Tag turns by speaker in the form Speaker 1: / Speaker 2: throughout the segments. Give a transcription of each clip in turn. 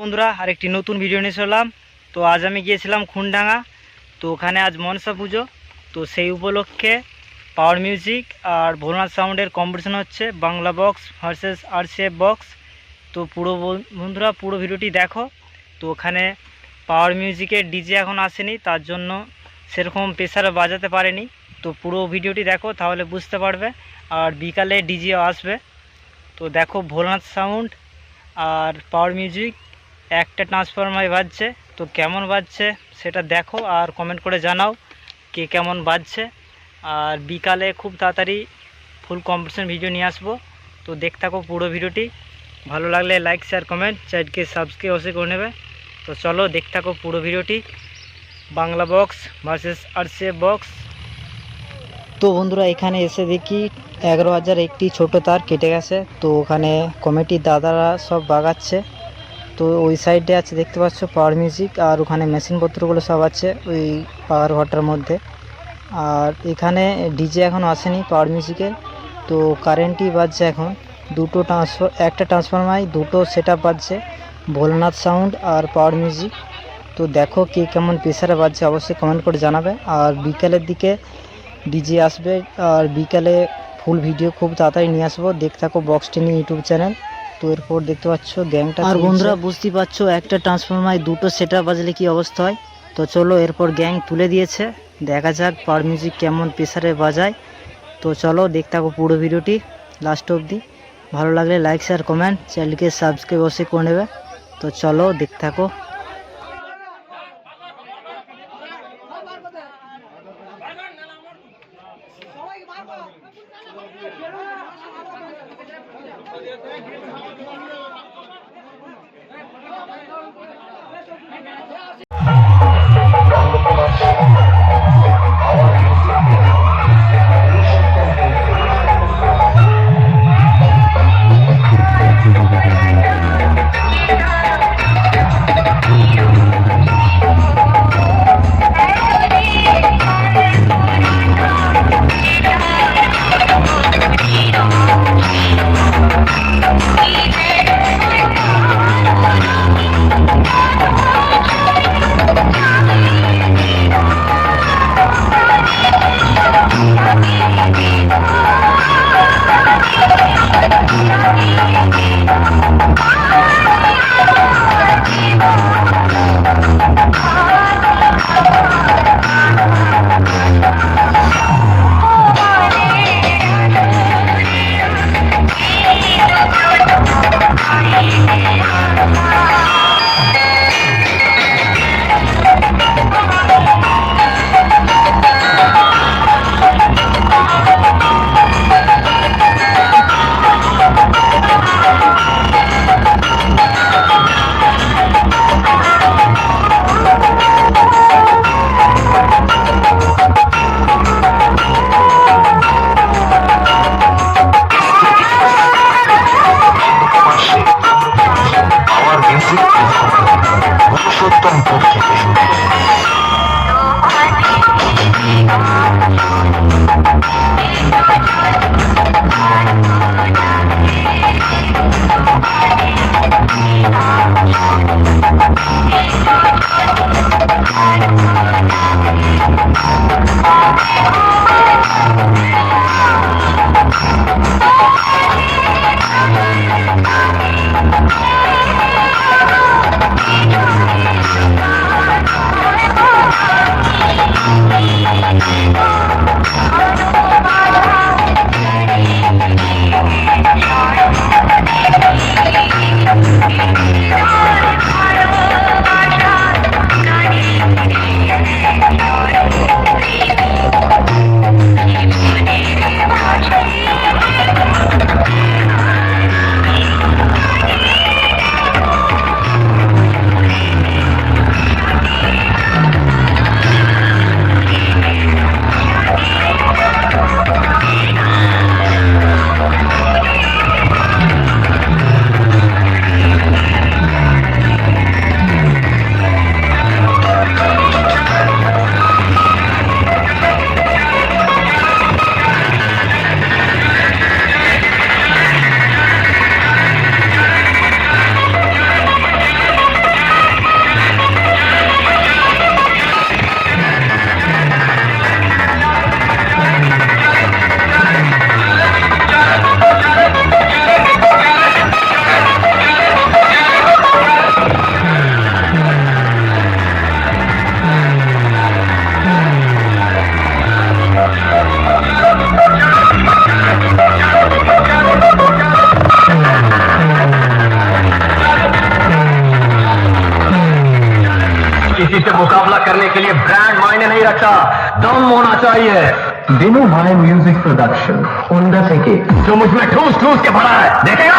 Speaker 1: বন্ধুরা, আরেকটি নতুন ভিডিও নিয়ে চললাম তো আজ আমি গিয়েছিলাম খুনডাঙ্গা। তো ওখানে আজ মনসা পুজো। তো সেই উপলক্ষে পাওয়ার মিউজিক আর ভোলনাথ সাউন্ডের কম্পিটিশন হচ্ছে। Bangla box versus RCF box তো পুরো বন্ধুরা, পুরো ভিডিওটি দেখো। তো ওখানে পাওয়ার মিউজিকের ডিজে এখন আসেনি, তার জন্য সেরকম প্রেসারে বাজাতে পারেনি। তো পুরো ভিডিওটি দেখো, তাহলে বুঝতে পারবে। আর বিকালে ডিজেও আসবে। তো দেখো ভোলনাথ সাউন্ড আর পাওয়ার মিউজিক একটা ট্রান্সফরমার বাজছে, তো কেমন বাজছে সেটা দেখো আর কমেন্ট করে জানাও কে কেমন বাজছে। আর বিকালে খুব তাড়াতাড়ি ফুল কম্পিটিশন ভিডিও নিয়ে আসব। তো দেখতে থাকো পুরো ভিডিওটি। ভালো লাগলে লাইক শেয়ার কমেন্ট চ্যানেলকে সাবস্ক্রাইব অবশ্যই করে নেবে। তো চলো দেখতে থাকো পুরো ভিডিওটি। Bangla box versus RCF box তো বন্ধুরা এখানে এসে দেখি এগারো হাজার একটি ছোট তার কেটে গেছে। তো ওখানে কমিটির দাদারা সব বাগাচ্ছে। তো ওই সাইডে আছে, দেখতে পাচ্ছ পাওয়ার মিউজিক আর ওখানে মেশিনপত্রগুলো সব আছে ওই পাওয়ার ঘরটার মধ্যে। আর এখানে ডিজে এখন আসেনি পাওয়ার মিউজিকে তো কারেন্টই বাজছে এখন দুটো ট্রান্সফার একটা ট্রান্সফরমাই দুটো সেট আপ বাজছে, ভোলনাথ সাউন্ড আর পাওয়ার মিউজিক তো দেখো কে কেমন প্রেসারে বাজছে, অবশ্যই কমেন্ট করে জানাবে। আর বিকেলের দিকে ডিজে আসবে, আর বিকালে ফুল ভিডিও খুব তাড়াতাড়ি নিয়ে আসব। দেখ থাকো বক্স টেনি ইউটিউব চ্যানেল তো এরপর দেখতে পাচ্ছ গ্যাংটা আর বন্ধুরা বুঝতেই পারছ একটা ট্রান্সফরমায় দুটো সেট বাজলে কি অবস্থা হয়? তো চলো এরপর গ্যাং তুলে দিয়েছে। দেখা যাক পাওয়ার মিউজিক কেমন প্রেসারে বাজায়। তো চলো দেখতে থাকো পুরো ভিডিওটি লাস্ট অবধি। ভালো লাগলে লাইক শেয়ার কমেন্ট চ্যানেলকে সাবস্ক্রাইব অবশ্যই করে নেবে। তো চলো দেখতে থাকো।
Speaker 2: আমার মিউজিক
Speaker 3: किसी से मुकाबला करने के लिए ब्रांड मायने नहीं रखता। दम होना चाहिए। दिनों भाई म्यूज़िक प्रोडक्शन होंडा के जो मुझमें ठूस ठूस के भरा है। देखेगा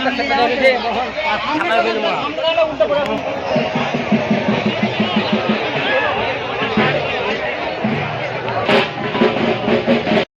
Speaker 1: একটা